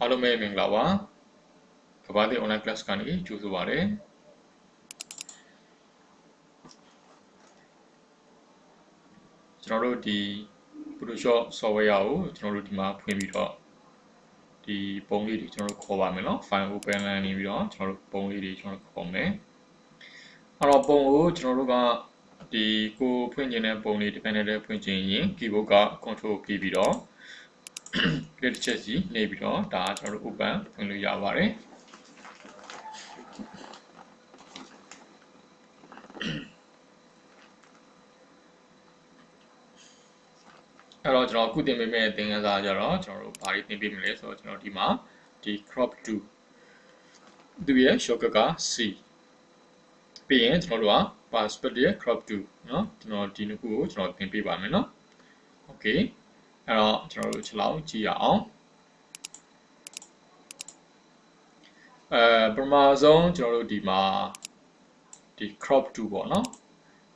အားလုံးပဲမင်္ဂလာပါကဘာတိ online class ကနေကြိုဆိုပါရစေကျွန်တော်တို့ဒီ Photoshop software ကိုကျွန်တော်တို့ဒီမှာဖွင့်ပြီးတော့ဒီပုံလေးတွေကျွန်တော်တို့ခေါ်ပါမယ်နော် file open line နေပြီးတော့ကျွန်တော်တို့ပုံလေးတွေကျွန်တော်တို့ခေါ်မယ်အဲ့တော့ပုံကိုကျွန်တော်တို့ကဒီကိုဖွင့်ခြင်းတဲ့ပုံလေးဒီ panel လေးဖွင့်ခြင်းရင် keyboard က control ပြီးပြီးတော့ click တစ်ချက်စီနေပြီးတော့ဒါကကျွန်တော်တို့ open ဖွင့်လို့ရပါတယ်အဲ့တော့ကျွန်တော်အခုသင်ပေးမယ့်သင်ခန်းစာကြတော့ကျွန်တော်တို့ဘာတွေသင်ပေးမလဲဆိုတော့ကျွန်တော်ဒီမှာဒီ crop to သူရဲ့ shortcut က C ပြီးရင်ကျွန်တော်တို့က passport ရဲ့ crop to เนาะကျွန်တော်ဒီနှစ်ခုကိုကျွန်တော်သင်ပေးပါမယ်เนาะ okay အဲ့တော့ကျွန်တော်တို့ခြေလောက်ကြည့်ရအောင်အဲပထမဆုံးကျွန်တော်တို့ဒီမှာဒီ crop to ပေါ့နော်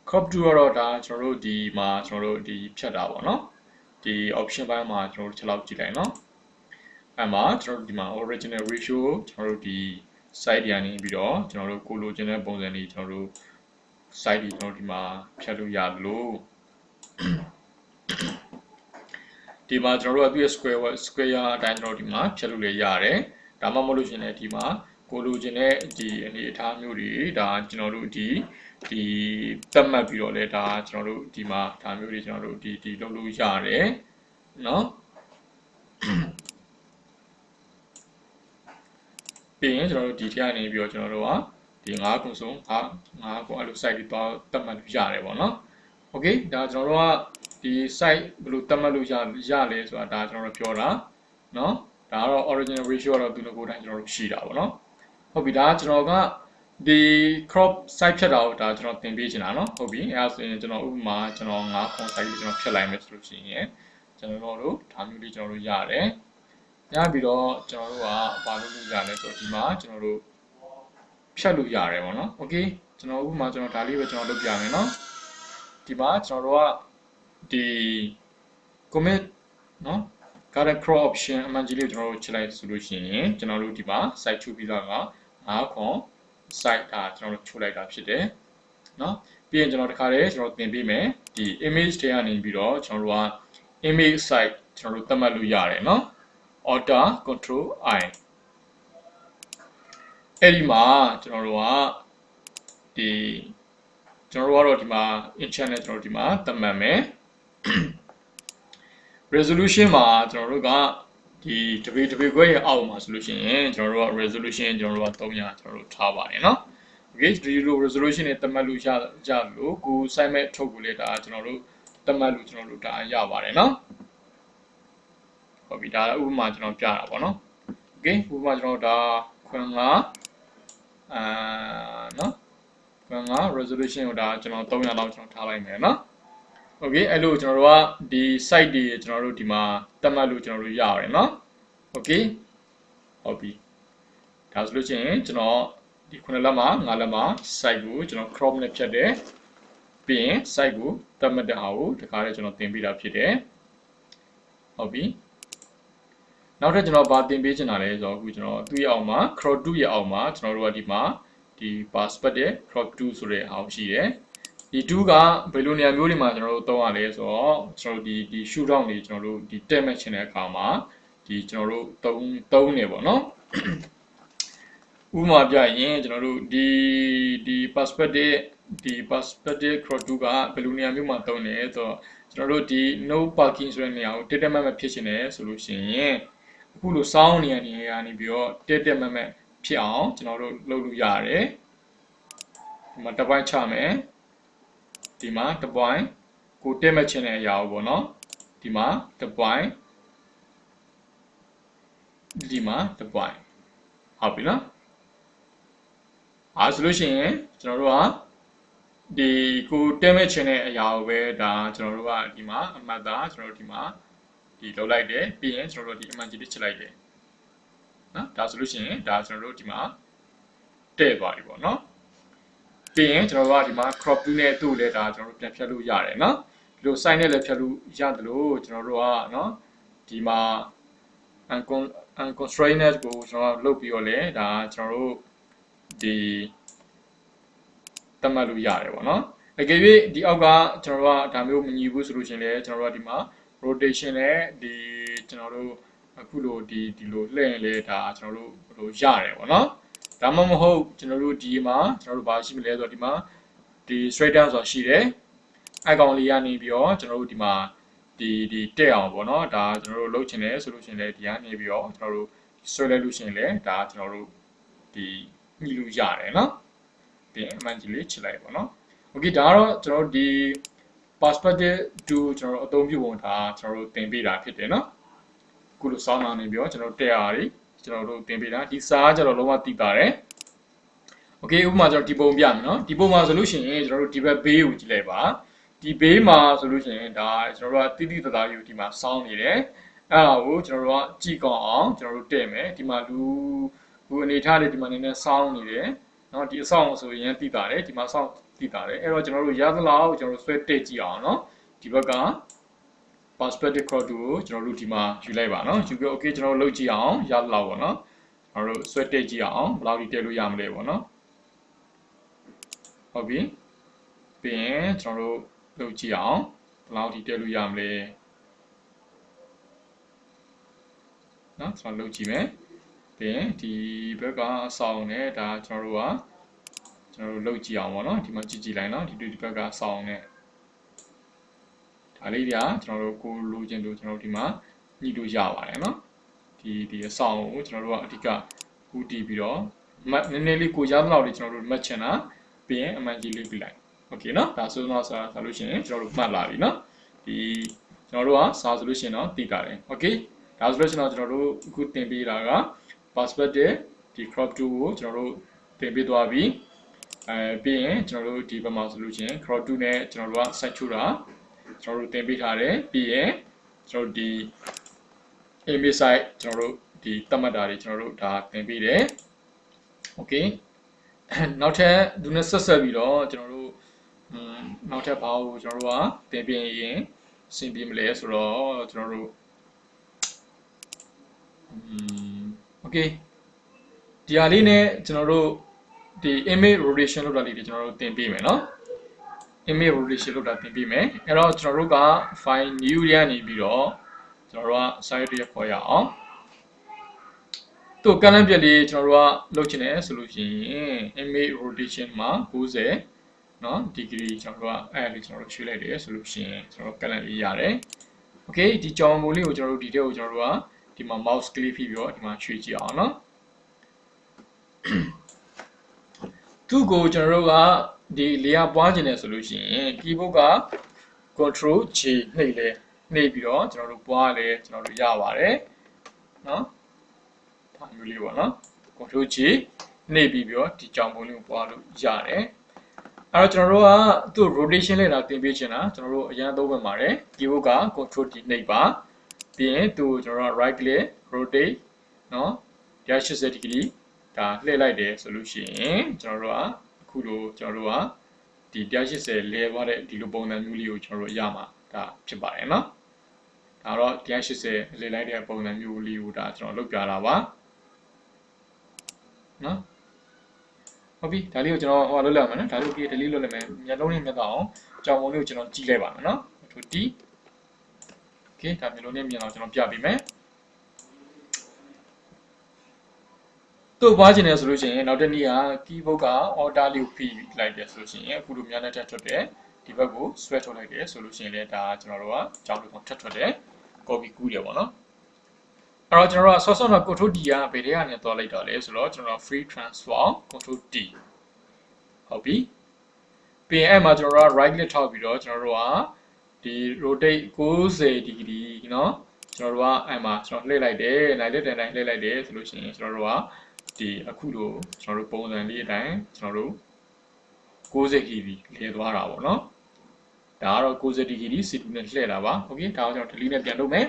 crop to ကတော့ဒါကျွန်တော်တို့ဒီမှာကျွန်တော်တို့ဒီဖြတ်တာပေါ့နော်ဒီ option ဘက်မှာကျွန်တော်တို့ခြေလောက်ကြည့်လိုက်နော်အဲ့မှာကျွန်တော်တို့ဒီမှာ original ratio ကျွန်တော်တို့ဒီ site ညာနေပြီးတော့ကျွန်တော်တို့ကိုလိုချင်တဲ့ပုံစံလေးကျွန်တော်တို့ site ဒီကျွန်တော်တို့ဒီမှာဖြတ်လို့ရလို့ ဒီမှာကျွန်တော်တို့ကသူ့ရဲ့ square square အတိုင်းကျွန်တော်ဒီမှာဖြတ်လို့လည်းရတယ်ဒါမှမဟုတ်လို့ရှင်လည်းဒီမှာကိုလိုချင်တဲ့ဒီအနေအထားမျိုးတွေဒါကျွန်တော်တို့ဒီဒီသတ်မှတ်ပြီးတော့လဲဒါကျွန်တော်တို့ဒီမှာဒါမျိုးတွေကျွန်တော်တို့ဒီဒီလုပ်လို့ရတယ်เนาะပြီးရင်ကျွန်တော်တို့ဒီထက်ကနေပြီးတော့ကျွန်တော်တို့ကဒီ9ခုစုံ9 9ခုအဲ့လို site တွေတော့သတ်မှတ်လို့ရတယ်ပေါ့เนาะ okay ဒါကျွန်တော်တို့က ဒီ site ဘယ်လိုသတ်မှတ်လို့ရရလဲဆိုတာဒါကျွန်တော်တို့ပြောတာเนาะဒါကတော့ original ratio ကတော့သူတို့ကိုယ်တိုင်ကျွန်တော်တို့ရှိတာပေါ့เนาะဟုတ်ပြီဒါကျွန်တော်ကဒီ crop site ဖြတ်တာကိုဒါကျွန်တော်သင်ပေးချင်တာเนาะဟုတ်ပြီအဲဒါဆိုရင်ကျွန်တော်ဥပမာကျွန်တော်9ခွန် site ကိုကျွန်တော်ဖြတ်လိုက်မယ်ဆိုလို့ရှိရင်ကျွန်တော်တို့ဒါမျိုးလေးကျွန်တော်တို့ရတယ်ရပြီးတော့ကျွန်တော်တို့ကဘာလို့လုပ်ရလဲဆိုတော့ဒီမှာကျွန်တော်တို့ဖြတ်လို့ရတယ်ပေါ့နော်โอเคကျွန်တော်ဥပမာကျွန်တော်ဒါလေးပဲကျွန်တော်လုပ်ပြမယ်နော်ဒီမှာကျွန်တော်တို့က ဒီ commit နော် current crop option အမှန်ကြီးလေးကျွန်တော်တို့ချိန်လိုက်ဆိုလို့ရှိရင်ကျွန်တော်တို့ဒီမှာ site ချုပ်ပြီးတော့က9ခွန် site ဒါကျွန်တော်တို့ချုပ်လိုက်တာဖြစ်တယ်နော်ပြီးရင်ကျွန်တော်တခါတည်းကျွန်တော်သင်ပေးမယ်ဒီ image တွေကနေပြီးတော့ကျွန်တော်တို့က image site ကျွန်တော်တို့သတ်မှတ်လို့ရတယ်နော် order control i အဲ့ဒီမှာကျွန်တော်တို့ကဒီကျွန်တော်တို့ကတော့ဒီမှာ in channel ကျွန်တော်တို့ဒီမှာသတ်မှတ်မယ် resolution မှာကျွန်တော်တို့ကဒီတပေတပေခွဲရဲ့အောက်မှာဆိုလို့ရှိရင်ကျွန်တော်တို့က resolution ကျွန်တော်တို့က300ကျွန်တော်တို့ထားပါတယ်เนาะ okay ဒီလို resolution နဲ့သတ်မှတ်လို့ရရလို့ကို site map ထုတ်ကိုလေဒါကျွန်တော်တို့သတ်မှတ်လို့ကျွန်တော်တို့ဒါရပါတယ်เนาะဟုတ်ပြီဒါဥပမာကျွန်တော်ပြတာပေါ့เนาะ okay ဥပမာကျွန်တော်ဒါခွန်5အာเนาะခွန်5 resolution ကိုဒါကျွန်တော်300လောက်ကျွန်တော်ထားလိုက်မယ်เนาะ okay အဲ့လိုကျွန်တော်တို့ကဒီ site တွေကျွန်တော်တို့ဒီမှာသတ်မှတ်လို့ကျွန်တော်တို့ရရတယ်เนาะ okay ဟုတ်ပြီဒါဆိုလို့ရှိရင်ကျွန်တော်ဒီခုနှစ်လက်မှာငါးလက်မှာ site ကိုကျွန်တော် crop နဲ့ဖြတ်တယ်ပြီးရင် site ကိုသတ်မှတ်တဲ့ဟာကိုတခါတည်းကျွန်တော်သင်ပေးတာဖြစ်တယ်ဟုတ်ပြီနောက်ထပ်ကျွန်တော်ဗာသင်ပေးချင်တာလဲဆိုတော့အခုကျွန်တော်သူ့ရဲ့အောက်မှာ crop 2ရဲ့အောက်မှာကျွန်တော်တို့ကဒီမှာဒီ passport ရဲ့ crop 2ဆိုတဲ့အောက်ရှိတယ် ဒီ2ကဘယ်လိုနေရာမျိုးတွေမှာကျွန်တော်တို့သုံးရလဲဆိုတော့ကျွန်တော်တို့ဒီဒီ shoot down တွေကျွန်တော်တို့ဒီ tag match တဲ့အခါမှာဒီကျွန်တော်တို့သုံးသုံးနေပေါ့နော်ဥပမာပြရင်ကျွန်တော်တို့ဒီဒီ perspective ဒီ perspective crop 2ကဘယ်လိုနေရာမျိုးမှာသုံးလဲဆိုတော့ကျွန်တော်တို့ဒီ no parking ဆိုတဲ့နေရာကိုတက်တက်မတ်မတ်ဖြစ်ချင်တယ်ဆိုလို့ရှိရင်အခုလိုစောင်းနေရနေရာနေပြီးတော့တက်တက်မတ်မတ်ဖြစ်အောင်ကျွန်တော်တို့လုပ်လို့ရတယ်ဒီမှာတစ်ပိုင်းချမယ် ဒီမှာတစ် point ကိုတက်မှတ်ခြင်းတဲ့အရာကိုပေါ့နော်ဒီမှာတစ် point ဒီမှာတစ် point ဟုတ်ပြီနော်အားဆိုလို့ရှိရင်ကျွန်တော်တို့ကဒီကိုတက်မဲ့ခြင်းတဲ့အရာကိုပဲဒါကျွန်တော်တို့ကဒီမှာအမှတ်သားကျွန်တော်တို့ဒီမှာဒီလောက်လိုက်တယ်ပြီးရင်ကျွန်တော်တို့ဒီအမှန်ကြီးတစ်ချက်လိုက်တယ်နော်ဒါဆိုလို့ရှိရင်ဒါကျွန်တော်တို့ဒီမှာတဲ့သွားပြီပေါ့နော် ပြီးရင်ကျွန်တော်တို့ကဒီမှာ crop 2နဲ့သူ့လည်းဒါကျွန်တော်တို့ပြန်ဖြတ်လို့ရတယ်နော်ဒီလို sign နဲ့လည်းဖြတ်လို့ရတယ်လို့ကျွန်တော်တို့ကနော်ဒီမှာ uncon unconstrained ကိုကျွန်တော်လုပ်ပြီးတော့လေဒါကျွန်တော်တို့ဒီတတ်မှတ်လို့ရတယ်ပေါ့နော်အကယ်၍ဒီအောက်ကကျွန်တော်တို့ကဒါမျိုးမညီဘူးဆိုလို့ရှိရင်လည်းကျွန်တော်တို့ကဒီမှာ rotation နဲ့ဒီကျွန်တော်တို့အခုလိုဒီဒီလိုလှည့်ရင်လည်းဒါကျွန်တော်တို့ဘယ်လိုရတယ်ပေါ့နော် ဒါမှမဟုတ်ကျွန်တော်တို့ဒီမှာကျွန်တော်တို့ဘာရှိမလဲဆိုတော့ဒီမှာဒီ straight down ဆိုတာရှိတယ်အကောင်လေးကနေပြီးတော့ကျွန်တော်တို့ဒီမှာဒီဒီတက်အောင်ပေါ့နော်ဒါကျွန်တော်တို့လုပ်ချင်တယ်ဆိုလို့ရှိရင်လည်းဒီကနေပြီးတော့ကျွန်တော်တို့ဆွဲလိုက်လို့ရှိရင်လည်းဒါကျွန်တော်တို့ဒီညှိလို့ရတယ်နော်ပြီးရင်အမှန်ကြီးလေးချစ်လိုက်ပေါ့နော် okay ဒါကတော့ကျွန်တော်တို့ဒီ perspective to ကျွန်တော်တို့အသုံးပြုပုံဒါကျွန်တော်တို့သင်ပေးတာဖြစ်တယ်နော်အခုလိုစောင်းလာနေပြီးတော့ကျွန်တော်တို့တက်ရည် ကျွန်တော်တို့သင်ပေးတာဒီစာကကျွန်တော်လုံးဝသိပါတယ် okay ဥပမာကျွန်တော်ဒီပုံပြမယ်နော်ဒီပုံမှာဆိုလို့ရှိရင်ကျွန်တော်တို့ဒီဘက်ဘေးကိုကြည့်လိုက်ပါဒီဘေးမှာဆိုလို့ရှိရင်ဒါကျွန်တော်တို့ကတိတိတသားယူဒီမှာစောင်းနေတယ်အဲ့ဒါကိုကျွန်တော်တို့ကကြည့်ကောင်းအောင်ကျွန်တော်တို့တဲ့မယ်ဒီမှာလူလူအနေထားလေးဒီမှာနည်းနည်းစောင်းနေတယ်နော်ဒီအဆောင်ဆိုရင်တိတာတယ်ဒီမှာစောင်းတိတာတယ်အဲ့တော့ကျွန်တော်တို့ရသလောက်ကျွန်တော်တို့ဆွဲတက်ကြည့်အောင်နော်ဒီဘက်က perspective crop ကိုကျွန်တော်တို့ဒီမှာယူလိုက်ပါနော်ယူပြီး okay ကျွန်တော်တို့လုပ်ကြည့်အောင်ရသလောက်ပေါ့နော်ကျွန်တော်တို့ဆွဲတက်ကြည့်အောင်ဘယ်လောက်ဒီတက်လို့ရမလဲပေါ့နော်ဟုတ်ပြီပြီးရင်ကျွန်တော်တို့လုပ်ကြည့်အောင်ဘယ်လောက်ဒီတက်လို့ရမလဲနော်ကျွန်တော်လုပ်ကြည့်မယ်ပြီးရင်ဒီဘက်ကအဆောင်နဲ့ဒါကျွန်တော်တို့ကကျွန်တော်တို့လုပ်ကြည့်အောင်ပေါ့နော်ဒီမှာကြည့်ကြည့်လိုက်နော်ဒီဒီဘက်ကအဆောင်နဲ့ ဒါလေးတွေကကျွန်တော်တို့ကိုလိုချင်လို့ကျွန်တော်တို့ဒီမှာညှိလို့ရပါတယ်နော်ဒီဒီအဆောင်ကိုကျွန်တော်တို့ကအဓိကဦးတည်ပြီးတော့မတ်နည်းနည်းလေးကိုရသလောက်လေးကျွန်တော်တို့မှတ်ချင်တာပြီးရင်အမှန်ကြီးလေးပြလိုက်โอเคနော်ဒါဆိုတော့ဆိုဆိုလို့ရှိရင်ကျွန်တော်တို့မှတ်လာပြီနော်ဒီကျွန်တော်တို့ကစာဆိုလို့ရှိရင်တော့သိတာတယ်โอเคဒါဆိုလို့ရှိရင်တော့ကျွန်တော်တို့အခုသင်ပေးတာက perspective ဒီ crop tool ကိုကျွန်တော်တို့သင်ပေးသွားပြီအဲပြီးရင်ကျွန်တော်တို့ဒီဘက်မှာဆိုလို့ရှိရင် crop tool နဲ့ကျွန်တော်တို့က set ချူတာ ကျွန်တော်တို့သင်ပေးထားတယ်ပြီးရင်ကျွန်တော်တို့ဒီ image site ကျွန်တော်တို့ဒီသတ်မှတ်တာတွေကျွန်တော်တို့ဒါသင်ပေးတယ် okay နောက်ထပ်သူနဲ့ဆက်ဆက်ပြီးတော့ကျွန်တော်တို့อืมနောက်ထပ်ဘာကိုကျွန်တော်တို့ကသင်ပေးရင်အဆင်ပြေမလဲဆိုတော့ကျွန်တော်တို့อืม okay ဒီဟာလေးနဲ့ကျွန်တော်တို့ဒီ image rotation လုပ်တာလေးတွေကျွန်တော်တို့သင်ပေးမယ်เนาะ image rotation လုပ်တာသင်ပေးမယ်အဲ့တော့ကျွန်တော်တို့က file new ရနေပြီးတော့ကျွန်တော်တို့က site တွေခေါ်ရအောင်သူ့ကလန့်ပြက်လေးကျွန်တော်တို့ကလုပ်ချင်တယ်ဆိုလို့ရှိရင် image rotation မှာ90เนาะ degree ကျွန်တော်တို့ကအဲ့လေးကျွန်တော်တို့ရွှေ့လိုက်တယ်ဆိုလို့ရှိရင်ကျွန်တော်တို့ကလန့်လေးရတယ် okay ဒီကြောင်မိုးလေးကိုကျွန်တော်တို့ဒီထဲကိုကျွန်တော်တို့ကဒီမှာ mouse ကလေးဖိပြီးတော့ဒီမှာရွှေ့ကြည့်အောင်เนาะသူ့ကိုကျွန်တော်တို့က ဒီလေယာပွားခြင်းတယ်ဆိုလို့ရှိရင် keyboard က control J နှိပ်လဲနှိပ်ပြီးတော့ကျွန်တော်တို့ပွားလဲကျွန်တော်တို့ရပါတယ်เนาะဒါမျိုးလေးပေါ့เนาะ control J နှိပ်ပြီးပြီးတော့ဒီကြောင်ပုံလေးကိုပွားလို့ရတယ်အဲ့တော့ကျွန်တော်တို့ကသူ့ rotation လေးလာတင်ပေးချင်တာကျွန်တော်တို့အရင်သုံးဝင်ပါတယ် keyboard က control D နှိပ်ပါပြီးရင်သူ့ကျွန်တော်တို့ right click rotate เนาะ180 degree ဒါလှည့်လိုက်တယ်ဆိုလို့ရှိရင်ကျွန်တော်တို့ကအ ခုလိုကျွန်တော်တို့ကဒီ180လဲသွားတဲ့ဒီလိုပုံစံမျိုးလေးကိုကျွန်တော်တို့ရမှာဒါဖြစ်ပါတယ်နော်ဒါတော့180လေလိုက်တဲ့ပုံစံမျိုးလေးကိုဒါကျွန်တော်လုပ်ပြတာပါနော်ဟုတ်ပြီဒါလေးကိုကျွန်တော်ဟိုလုပ်လိုက်မယ်နော်ဒါလေးကို delete လုပ်လိုက်မယ်မျက်လုံးနဲ့မျက်တော့အောင်ကြောင်ပုံလေးကိုကျွန်တော်ကြည့်လိုက်ပါမယ်နော် 2D okay ဒါမျိုးလုံးနဲ့မျက်တော့ကျွန်တော်ပြပေးမယ် တို့ပွားခြင်းလဲဆိုလို့ရှိရင်နောက်တစ်နည်းက keyboard က order လေးကိုဖိလိုက်တယ်ဆိုလို့ရှိရင်အခုလိုများနဲ့ထပ်ထွက်တယ်ဒီဘက်ကို switch ထုတ်လိုက်တယ်ဆိုလို့ရှိရင်လည်းဒါကျွန်တော်တို့ကကြောင်းလေးကိုထပ်ထွက်တယ် copy ကူးတယ်ပေါ့နော်အဲ့တော့ကျွန်တော်တို့ကဆော့ဆော့တော့ control D ကဘယ်ထဲကနေသွားလိုက်တာလဲဆိုတော့ကျွန်တော်တို့ free transform control D ဟုတ်ပြီပြီးရင်အဲ့မှာကျွန်တော်တို့က right click ထောက်ပြီးတော့ကျွန်တော်တို့ကဒီ rotate 90 degree เนาะကျွန်တော်တို့ကအဲ့မှာကျွန်တော်လှည့်လိုက်တယ်နိုင်လက်တန်တိုင်းလှည့်လိုက်တယ်ဆိုလို့ရှိရင်ကျွန်တော်တို့က ဒီအခုလိုကျွန်တော်တို့ပုံစံလေးအတိုင်းကျွန်တော်တို့60 degree လဲသွားတာပေါ့เนาะဒါကတော့60 degree C2 နဲ့လှည့်တာပါโอเคဒါကိုကျွန်တော် delete နဲ့ပြန်လုပ်မယ်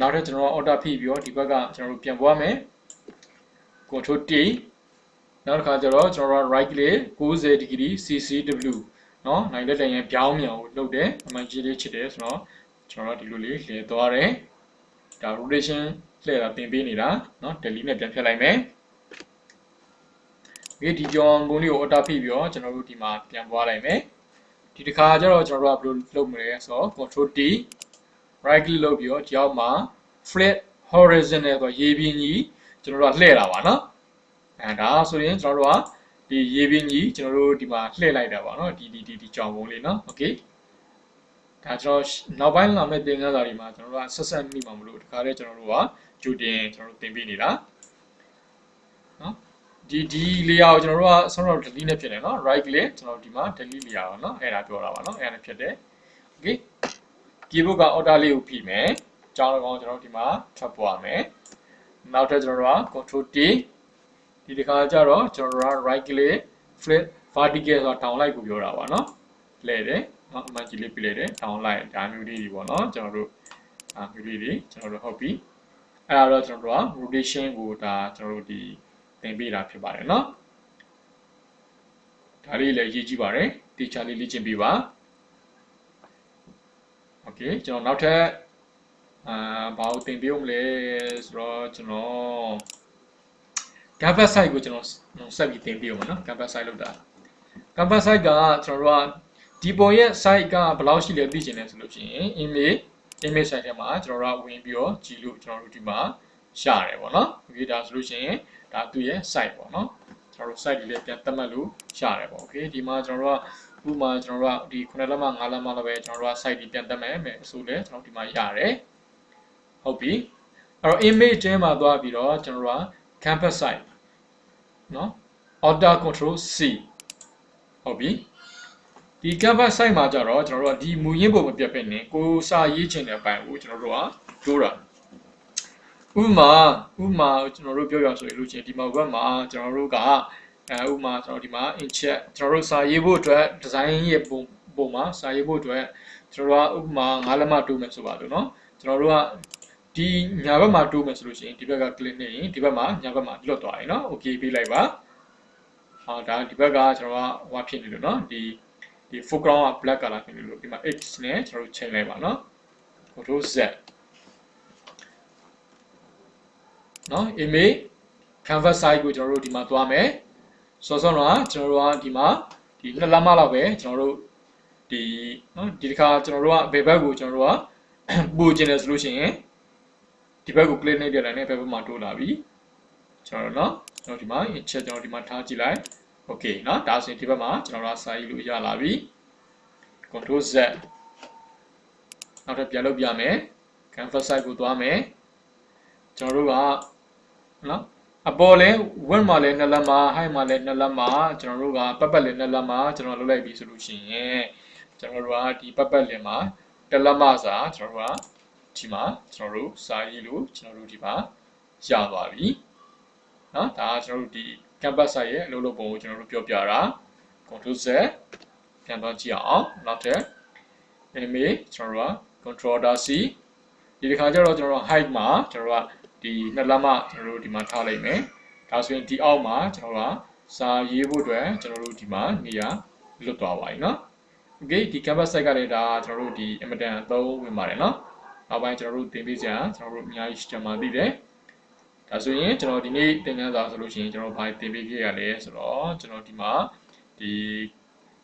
နောက်ထပ်ကျွန်တော် order ဖိပြီးတော့ဒီဘက်ကကျွန်တော်တို့ပြန်ပွားမယ် control T နောက်တစ်ခါကျတော့ကျွန်တော်တို့ right click 90 degree CCW เนาะနိုင်လက်တန်ရဲ့ပြောင်းမြောင်ကိုလုပ်တယ်အမှန်ကြီးလေးချစ်တယ်ဆိုတော့ကျွန်တော်တို့ဒီလိုလေးလှည့်သွားတယ် ဒါ rotation လှည့်တာတင်ပေးနေတာเนาะ delete နဲ့ပြန်ဖြတ်လိုက်မယ်ဒီဒီကြောင်ပုံလေးကို order ဖိပြီးတော့ကျွန်တော်တို့ဒီမှာပြန်ပွားလိုက်မယ်ဒီတစ်ခါကျတော့ကျွန်တော်တို့ကဘယ်လိုလုပ်မလဲဆိုတော့ control D right click လုပ်ပြီးတော့ဒီအောက်မှာ flat horizontal ဆိုရေပြင်ကြီးကျွန်တော်တို့ကလှည့်တာပါเนาะအဲဒါဆိုရင်ကျွန်တော်တို့ကဒီရေပြင်ကြီးကျွန်တော်တို့ဒီမှာလှည့်လိုက်တာပါเนาะဒီဒီဒီဒီကြောင်ပုံလေးเนาะ okay ဒါကျွန်တော်နောက်ပိုင်းလာမယ့်သင်ခန်းစာတွေမှာကျွန်တော်တို့ကဆက်ဆက်မိမှာမလို့တခါတည်းကျွန်တော်တို့ကကြိုတင်ကျွန်တော်တို့သင်ပေးနေတာနော်ဒီဒီ layer ကိုကျွန်တော်တို့ကဆုံးတော့ delete နဲ့ဖြစ်တယ်နော် right click ကျွန်တော်ဒီမှာ delete layer ပါနော်အဲ့ဒါပြောတာပါနော်အဲ့ဒါနဲ့ဖြစ်တယ် okay keyboard က order လေးကိုဖိမယ်ကြောင်း၎င်းကျွန်တော်တို့ဒီမှာထပ်ပွားမယ်နောက်ထပ်ကျွန်တော်တို့က control T ဒီတစ်ခါကျတော့ကျွန်တော်တို့က right click flip vertical ဆိုတာ down လိုက်ကိုပြောတာပါနော်လှည့်တယ် နော်အမှန်ကြီးလေးပြလိုက်တယ်တောင်းလိုက်ဒါမျိုးလေးတွေပေါ့နော်ကျွန်တော်တို့အာမျိုးလေးတွေကျွန်တော်တို့ဟုတ်ပြီအဲ့ဒါတော့ကျွန်တော်တို့က rotation ကိုဒါကျွန်တော်တို့ဒီသင်ပေးတာဖြစ်ပါတယ်နော်ဒါလေးလည်းရေးကြည့်ပါတယ်တေချာလေးလေ့ကျင့်ပေးပါโอเคကျွန်တော်နောက်ထပ်အာဘာလို့သင်ပေးဦးမလဲဆိုတော့ကျွန်တော် canvas site ကိုကျွန်တော်ဆက်ပြီးသင်ပေးအောင်နော် canvas site လောက်တာ canvas site ကကျွန်တော်တို့က ဒီပုံရဲ့ site ကဘယ်လောက်ရှိလဲသိချင်တယ်ဆိုလို့ရှိရင် image image site ထဲမှာကျွန်တော်တို့ဝင်ပြီးတော့ကြည့်လို့ကျွန်တော်တို့ဒီမှာရှာရတယ်ပေါ့နော်။ okay ဒါဆိုလို့ရှိရင်ဒါသူ့ရဲ့ site ပေါ့နော်။ကျွန်တော်တို့ site တွေလည်းပြန်သတ်မှတ်လို့ရှာရတယ်ပေါ့။ okay ဒီမှာကျွန်တော်တို့ကဥပမာကျွန်တော်တို့ကဒီ9လက်မှ5လက်မှလည်းပဲကျွန်တော်တို့က site တွေပြန်သတ်မှတ်မယ်ဆိုလဲကျွန်တော်ဒီမှာရတယ်။ဟုတ်ပြီ။အဲ့တော့ image ထဲမှာသွားပြီးတော့ကျွန်တော်တို့က campus site နော် order control C ဟုတ်ပြီ။ ဒီ canvas site မှာကြတော့ကျွန်တော်တို့ကဒီမူရင်းပုံမပြတ်ပဲနဲ့ကိုစာရေးချင်တဲ့အပိုင်းကိုကျွန်တော်တို့ကတိုးတာဥမာဥမာကျွန်တော်တို့ပြောပြဆိုရင်လို့ချင်းဒီမှာ web မှာကျွန်တော်တို့ကအဲဥမာကျွန်တော်ဒီမှာ incheck ကျွန်တော်တို့စာရေးဖို့အတွက် design ရဲ့ပုံပုံမှာစာရေးဖို့အတွက်ကျွန်တော်တို့ကဥပမာငါးလက်မတိုးမယ်ဆိုပါတော့เนาะကျွန်တော်တို့ကဒီညာဘက်မှာတိုးမယ်ဆိုလို့ရှိရင်ဒီဘက်က click နေရင်ဒီဘက်မှာညာဘက်မှာလွတ်သွားရင်เนาะ okay ပေးလိုက်ပါဟာဒါဒီဘက်ကကျွန်တော်ကဟိုဖြစ်နေလို့เนาะဒီ ဒီ foreground က black color ဖြစ်နေလို့ဒီမှာ x နဲ့ကျွန်တော်တို့ချိန်လိုက်ပါနော် control z နော် image canvas size ကိုကျွန်တော်တို့ဒီမှာသွားမယ်စောစောကကျွန်တော်တို့ကဒီမှာဒီနှစ်လမ်းမလောက်ပဲကျွန်တော်တို့ဒီနော်ဒီတစ်ခါကျွန်တော်တို့ကဘယ်ဘက်ကိုကျွန်တော်တို့ကပို့ကျင်တယ်ဆိုလို့ရှိရင်ဒီဘက်ကို click နှိပ်ပြလိုက်နဲ့ဘယ်ဘက်မှာတိုးလာပြီကျွန်တော်တို့နော်ကျွန်တော်ဒီမှာ check ကျွန်တော်ဒီမှာထားကြည့်လိုက် okay เนาะဒါဆိုရင်ဒီဘက်မှာကျွန်တော်တို့စာရေးလို့ရလာပြီ control z နောက်ထပ်ပြန်လုပ်ပြမယ် canvas size ကိုသွားမယ်ကျွန်တော်တို့ကနော်အပေါ်လဲ width မှာလဲနှစ်လက်မှာ height မှာလဲနှစ်လက်မှာကျွန်တော်တို့ကပတ်ပတ်လဲနှစ်လက်မှာကျွန်တော်လုပ်လိုက်ပြီဆိုလို့ရှိရင်ကျွန်တော်တို့ကဒီပတ်ပတ်လဲမှာတစ်လက်မှာစာကျွန်တော်တို့ကဒီမှာကျွန်တော်တို့စာရေးလို့ကျွန်တော်တို့ဒီမှာရသွားပြီနော်ဒါကကျွန်တော်တို့ဒီ campus site ရဲ့အလုပ်လုပ်ပုံကိုကျွန်တော်တို့ပြောပြတာ control z ပြန်တော့ကြည့်အောင်နောက်ထပ် image ကျွန်တော်တို့က control c ဒီတစ်ခါကျတော့ကျွန်တော်တို့ height မှာကျွန်တော်တို့ကဒီနှစ်လက်မကျွန်တော်တို့ဒီမှာထားလိုက်မယ်ဒါဆိုရင်ဒီအောက်မှာကျွန်တော်တို့ကစာရေးဖို့အတွက်ကျွန်တော်တို့ဒီမှာနေရာလွတ်သွားပါပြီเนาะ okay ဒီ canvas site ကလည်းဒါကျွန်တော်တို့ဒီ immediate အသုံးဝင်ပါတယ်เนาะနောက်ပိုင်းကျွန်တော်တို့သင်ပေးစရာကျွန်တော်တို့အများကြီးကျွန်မသိတယ် ဒါဆိုရင်ကျွန်တော်ဒီနေ့သင်ခန်းစာဆိုလို့ရှိရင်ကျွန်တော်ဘာသင်ပေးခဲ့ရလဲဆိုတော့ကျွန်တော်ဒီမှာဒီ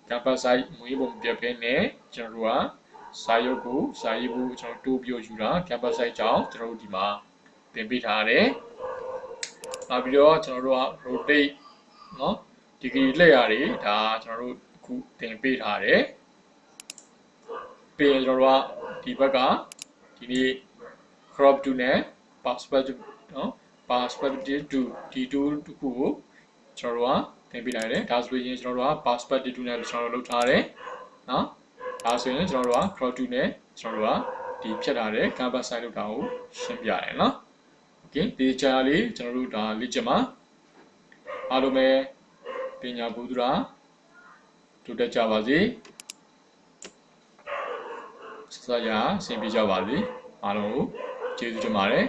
campus site မွေးပုံပြပြနဲ့ကျွန်တော်တို့ကစာရုပ်ကိုစာရေးဖို့ကျွန်တော်တိုးပြယူတာ campus site ကြောင့်ကျွန်တော်တို့ဒီမှာသင်ပေးထားရတယ်။နောက်ပြီးတော့ကျွန်တော်တို့က rotate เนาะ degree လက်ရာတွေဒါကျွန်တော်တို့အခုသင်ပေးထားတယ်။ပြီးရင်ကျွန်တော်တို့ကဒီဘက်ကဒီနေ့ crop to နဲ့ perspective เนาะ perspective to ဒီ tool တစ်ခုကိုကျွန်တော်တို့ကသင်ပေးလိုက်တယ်ဒါဆိုရင်ကျွန်တော်တို့က perspective 2နဲ့ကျွန်တော်တို့လုပ်ထားတယ်နော်ဒါဆိုရင်ကျွန်တော်တို့က crop 2နဲ့ကျွန်တော်တို့ကဒီဖြတ်ထားတဲ့ canvas size လောက်တာကိုရှင်းပြတယ်နော် okay ဒီချာလေးကျွန်တော်တို့ဒါလေ့ကျင့်ပါအားလုံးပဲပညာဘုဒ္ဓရာတိုးတက်ကြပါစေဆက်ရအဆင်ပြေကြပါစေအားလုံးကိုကျေးဇူးတင်ပါတယ်